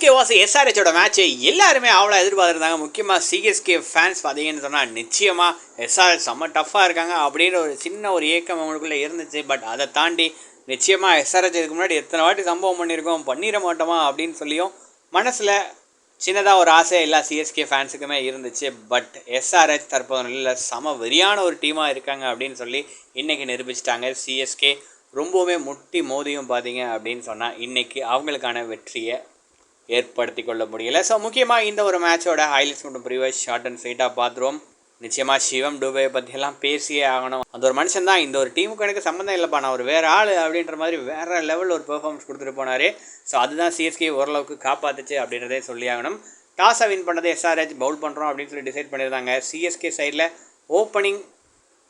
CSK was எஸ்ஆர்ஹெச்சோட match எல்லாருமே அவ்வளோ எதிர்பார்த்துருந்தாங்க. முக்கியமாக சிஎஸ்கே ஃபேன்ஸ் பார்த்தீங்கன்னு சொன்னால் நிச்சயமாக எஸ்ஆர்ஹெச் செம்ம டஃப்பாக இருக்காங்க அப்படின்ற ஒரு சின்ன ஒரு ஏக்கம் அவங்களுக்குள்ளே இருந்துச்சு. பட் அதை தாண்டி நிச்சயமாக எஸ்ஆர்ஹெச் இதுக்கு முன்னாடி எத்தனை வாட்டி சம்பவம் பண்ணியிருக்கோம் பண்ணிட மாட்டோமா அப்படின்னு சொல்லியும் மனசில் சின்னதாக ஒரு ஆசை எல்லா சிஎஸ்கே ஃபேன்ஸுக்குமே இருந்துச்சு. பட் எஸ்ஆர்ஹெச் தற்போது நல்ல சம வெறியான ஒரு டீமாக இருக்காங்க அப்படின்னு சொல்லி இன்றைக்கி நிரூபிச்சிட்டாங்க. சிஎஸ்கே ரொம்பவுமே முட்டி மோதியும் பார்த்தீங்க அப்படின்னு சொன்னால் இன்றைக்கி அவங்களுக்கான வெற்றியை ஏற்படுத்தி கொள்ள முடியல. ஸோ முக்கியமாக இந்த ஒரு மேட்சோட ஹைலைட்ஸ் மட்டும் ப்ரீவியஸ் ஷார்ட் அண்ட் ஸ்வீட்டாக பார்த்துருவோம். நிச்சயமாக சிவம் டூபே பற்றியெல்லாம் பேசியே ஆகணும். அந்த ஒரு மனுஷன் தான். இந்த ஒரு டீமுக்கு எனக்கு சம்மந்தம் இல்லைப்பா. நான் ஒரு வேறு ஆள் அப்படின்ற மாதிரி வேறு லெவலில் ஒரு பெர்ஃபார்மன்ஸ் கொடுத்துட்டு போனார். ஸோ அதுதான் சிஎஸ்கே ஓரளவுக்கு காப்பாற்றுச்சு அப்படின்றதே சொல்லி ஆகணும். டாஸை வின் பண்ணது எஸ்ஆர்ஹெச் பவுல் பண்ணுறோம் அப்படின்னு சொல்லி டிசைட் பண்ணியிருந்தாங்க. சிஎஸ்கே சைடில் ஓப்பனிங்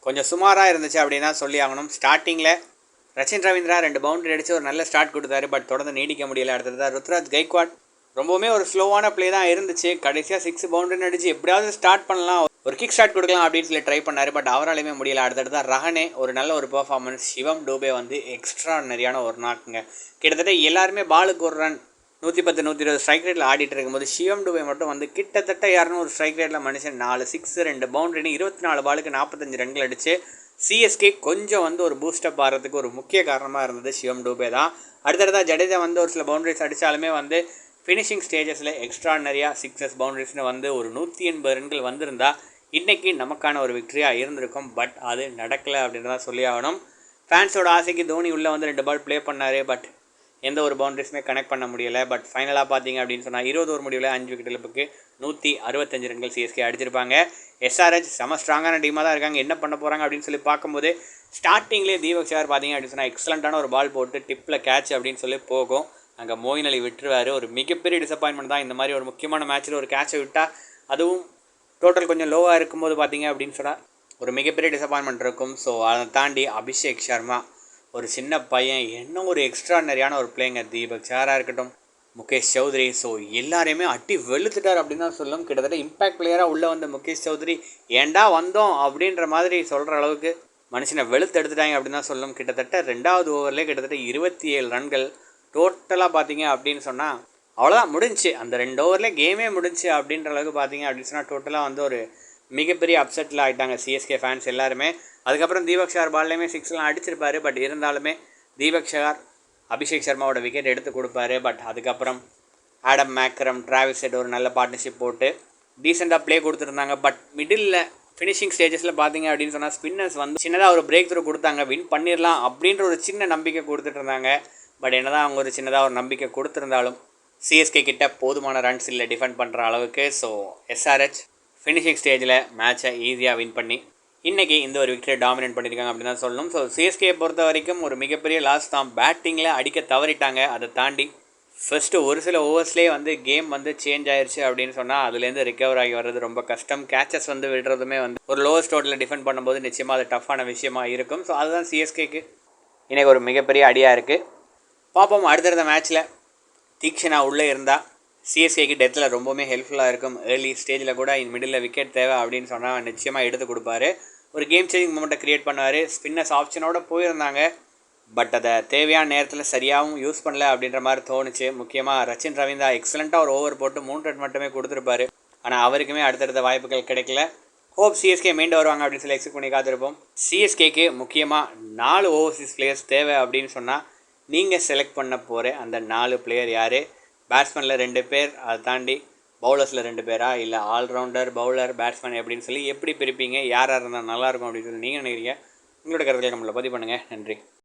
கொஞ்சம் சுமாராக இருந்துச்சு அப்படின்னா சொல்லி ஆகணும். ஸ்டார்டிங்கில் ரச்சின் ரவீந்திரா ரெண்டு பவுண்டரி அடித்து ஒரு நல்ல ஸ்டார்ட் கொடுத்தாரு. பட் தொடர்ந்து நீடிக்க முடியல. அடுத்தது ருத்ராஜ் கைக்வாட் ரொம்பவுமே ஒரு ஸ்லோவான ப்ளே தான் இருந்துச்சு. கடைசியாக சிக்ஸ் பவுண்டரி அடிச்சு எப்படியாவது ஸ்டார்ட் பண்ணலாம். ஒரு கிக் ஸ்டார்ட் கொடுக்கலாம் அப்படின்னு சொல்லி ட்ரை பண்ணார். பட் அவராலையுமே முடியல. அடுத்தடுத்த ரஹனே ஒரு நல்ல ஒரு பெர்ஃபார்மன்ஸ் சிவம் டூபே வந்து எக்ஸ்ட்ரா நிறையான ஒரு நாக்குங்க கிட்டத்தட்ட எல்லாருமே பாலுக்கு ஒரு ரன் நூற்றி பத்து நூற்றி இருபது ஸ்ட்ரைக் ரேட்டில் ஆடிட்டு இருக்கும்போது சிவம் டூபே மட்டும் வந்து கிட்டத்தட்ட இரநூறு ஸ்ட்ரைக் ரேட்டில் மனுஷன் நாலு சிக்ஸ் ரெண்டு பவுண்டரின்னு இருபத்தி நாலு பாலுக்கு நாற்பத்தஞ்சு ரன்கள் அடிச்சு சிஎஸ்கே கொஞ்சம் வந்து ஒரு பூஸ்டப் ஆகிறதுக்கு ஒரு முக்கிய காரணமாக இருந்தது சிவம் டூபே தான். அடுத்தடுத்தா ஜடேஜா வந்து ஒரு சில பவுண்டரிஸ் அடித்தாலுமே வந்து ஃபினிஷிங் ஸ்டேஜஸில் எக்ஸ்ட்ரா நிறையா சிக்ஸஸ் பவுண்டரிஸ்னு வந்து ஒரு நூற்றி எண்பது ரன்கள் வந்திருந்தால் இன்றைக்கி நமக்கான ஒரு விக்ட்ரியாக இருந்திருக்கும். பட் அது நடக்கலை அப்படின்றத சொல்லி ஆகணும். ஃபேன்ஸோட ஆசைக்கு தோனி உள்ளே வந்து ரெண்டு பால் ப்ளே பண்ணார். பட் எந்த ஒரு பவுண்டரிஸுமே கனெக்ட் பண்ண முடியலை. பட் ஃபைனலாக பார்த்தீங்க அப்படின்னு சொன்னால் இருபது ஒரு முடிவில் அஞ்சு விக்கெட் இழப்புக்கு நூற்றி அறுபத்தஞ்சு ரன்கள் சிஎஸ்கே அடிச்சிருப்பாங்க. எஸ்ஆர்ஹெச் செம ஸ்ட்ராங்கான டீமாக தான் இருக்காங்க. என்ன பண்ண போகிறாங்க அப்படின்னு சொல்லி பார்க்கும்போது ஸ்டார்டிங்லேயே தீபக் சார் பார்த்தீங்க அப்படின்னு சொன்னால் எக்ஸலண்ட்டான ஒரு பால் போட்டு டிப்பில் கேட்ச் அப்படின்னு சொல்லி போகும். அங்கே மோயின் அலி விட்டுருவார். ஒரு மிகப்பெரிய டிசப்பாயின்மெண்ட் தான். இந்த மாதிரி ஒரு முக்கியமான மேட்ச்சில் ஒரு கேட்சை விட்டால் அதுவும் டோட்டல் கொஞ்சம் லோவாக இருக்கும்போது பார்த்தீங்க அப்படின்னு சொன்னால் ஒரு மிகப்பெரிய டிசப்பாயின்மெண்ட் இருக்கும். ஸோ அதை தாண்டி அபிஷேக் சர்மா ஒரு சின்ன பையன் என்ன ஒரு எக்ஸ்ட்ராடனரியான ஒரு பிளேங்க தீபக் சாராக இருக்கட்டும் முகேஷ் சௌத்ரி. ஸோ எல்லாரையுமே அட்டி வெளுத்துட்டார் அப்படின்னு தான் சொல்லும். கிட்டத்தட்ட இம்பேக்ட் பிளேயராக உள்ளே வந்த முகேஷ் சௌத்ரி ஏண்டா வந்தோம்? அப்படின்ற மாதிரி சொல்கிற அளவுக்கு மனுஷனை வெளுத்து எடுத்துட்டாங்க அப்படின்னு தான் சொல்லும். கிட்டத்தட்ட ரெண்டாவது ஓவர்லேயே கிட்டத்தட்ட இருபத்தி ஏழு ரன்கள் டோட்டலாக பார்த்தீங்க அப்படின்னு சொன்னால் அவ்வளோதான் முடிஞ்சு அந்த ரெண்டு ஓவரில் கேமே முடிஞ்சு அப்படின்ற அளவுக்கு பார்த்தீங்க அப்படின்னு சொன்னால் டோட்டலாக வந்து ஒரு மிகப்பெரிய அப்செட்டில் ஆகிட்டாங்க சிஎஸ்கே ஃபேன்ஸ் எல்லாருமே. அதுக்கப்புறம் தீபக் ஷார் பால்லையுமே சிக்ஸ்லாம் அடிச்சிருப்பாரு பட் இருந்தாலுமே தீபக் ஷார் அபிஷேக் சர்மாவோட விக்கெட் எடுத்து கொடுப்பாரு பட் அதுக்கப்புறம் ஆடம் மேக்ரம் டிராவிஸ் செட் ஒரு நல்ல பார்ட்னர்ஷிப் போட்டு டீசெண்டாக ப்ளே கொடுத்துருந்தாங்க. பட் மிடில் ஃபினிஷிங் ஸ்டேஜஸில் பார்த்தீங்க அப்படின்னு சொன்னால் ஸ்பின்னர்ஸ் வந்து சின்னதாக ஒரு பிரேக் த்ரூ கொடுத்தாங்க. வின் பண்ணிடலாம் அப்படின்ற ஒரு சின்ன நம்பிக்கை கொடுத்துட்டு இருந்தாங்க. பட் என்ன தான் அவங்க ஒரு சின்னதாக ஒரு நம்பிக்கை கொடுத்துருந்தாலும் சிஎஸ்கே கிட்ட போதுமான ரன்ஸ் இல்லை டிஃபெண்ட் பண்ணுற அளவுக்கு. ஸோ எஸ்ஆர்ஹெச் ஃபினிஷிங் ஸ்டேஜில் மேட்சை ஈஸியாக வின் பண்ணி இன்றைக்கி இந்த ஒரு விக்கெட்டை டாமினேட் பண்ணியிருக்காங்க அப்படின்னு தான் சொல்லணும். ஸோ சிஎஸ்கே பொறுத்த வரைக்கும் ஒரு மிகப்பெரிய லாஸ் தான். பேட்டிங்கில் அடிக்க தவறிட்டாங்க. அதை தாண்டி ஃபஸ்ட்டு ஒரு சில ஓவர்ஸ்லேயே வந்து கேம் வந்து சேஞ்ச் ஆயிடுச்சு அப்படின்னு சொன்னால் அதுலேருந்து ரிகவர் ஆகி வர்றது ரொம்ப கஷ்டம். கேச்சஸ் வந்து விடுறதுமே வந்து ஒரு லோவஸ்ட் டோட்டலில் டிஃபெண்ட் பண்ணும்போது நிச்சயமாக அது டஃப்பான விஷயமா இருக்கும். ஸோ அதுதான் சிஎஸ்கேக்கு இன்றைக்கி ஒரு மிகப்பெரிய அடியாக இருக்குது பார்ப்போம் அடுத்தடுத்த மேட்ச்சில் தீக்ஷனா உள்ளே இருந்தால் சிஎஸ்கேக்கு டெத்தில் ரொம்பவுமே ஹெல்ப்ஃபுல்லாக இருக்கும். ஏர்லி ஸ்டேஜில் கூட இந்த மிடில் விக்கெட் தேவை அப்படின்னு சொன்னால் நிச்சயமாக எடுத்து கொடுப்பாரு. ஒரு கேம் சேஞ்சிங் மூமெண்ட்டை க்ரியேட் பண்ணுவார். ஸ்பின்னர்ஸ் ஆப்ஷனோட போயிருந்தாங்க. பட் அதை தேவையான நேரத்தில் சரியாகவும் யூஸ் பண்ணல அப்படின்ற மாதிரி தோணுச்சு. முக்கியமாக ரச்சின் ரவீந்தா எக்ஸலண்ட்டாக ஒரு ஓவர் போட்டு மூணு ரன் மட்டுமே கொடுத்துருப்பாரு. ஆனால் அவருக்குமே அடுத்தடுத்த வாய்ப்புகள் கிடைக்கல. ஹோப் சிஎஸ்கே மீண்டு வருவாங்க அப்படின்னு சொல்லி எக்ஸ்பெக்ட் பண்ணி காத்திருப்போம். சிஎஸ்கேக்கு முக்கியமாக நாலு ஓவர்சீஸ் பிளேயர்ஸ் தேவை அப்படின்னு சொன்னால் நீங்கள் செலக்ட் பண்ண போகிற அந்த நாலு பிளேயர் யார்? பேட்ஸ்மேனில் ரெண்டு பேர் அதை தாண்டி பவுலர்ஸில் ரெண்டு பேரா? இல்லை ஆல்ரவுண்டர் பவுலர் பேட்ஸ்மேன் எப்படின்னு சொல்லி எப்படி பிரிப்பீங்க? யாராக இருந்தால் நல்லாயிருக்கும் அப்படின்னு சொல்லி நீங்கள் நினைக்கிறீங்க? உங்களோட கருத்துக்களை நம்மளை பதிவு பண்ணுங்கள் நன்றி.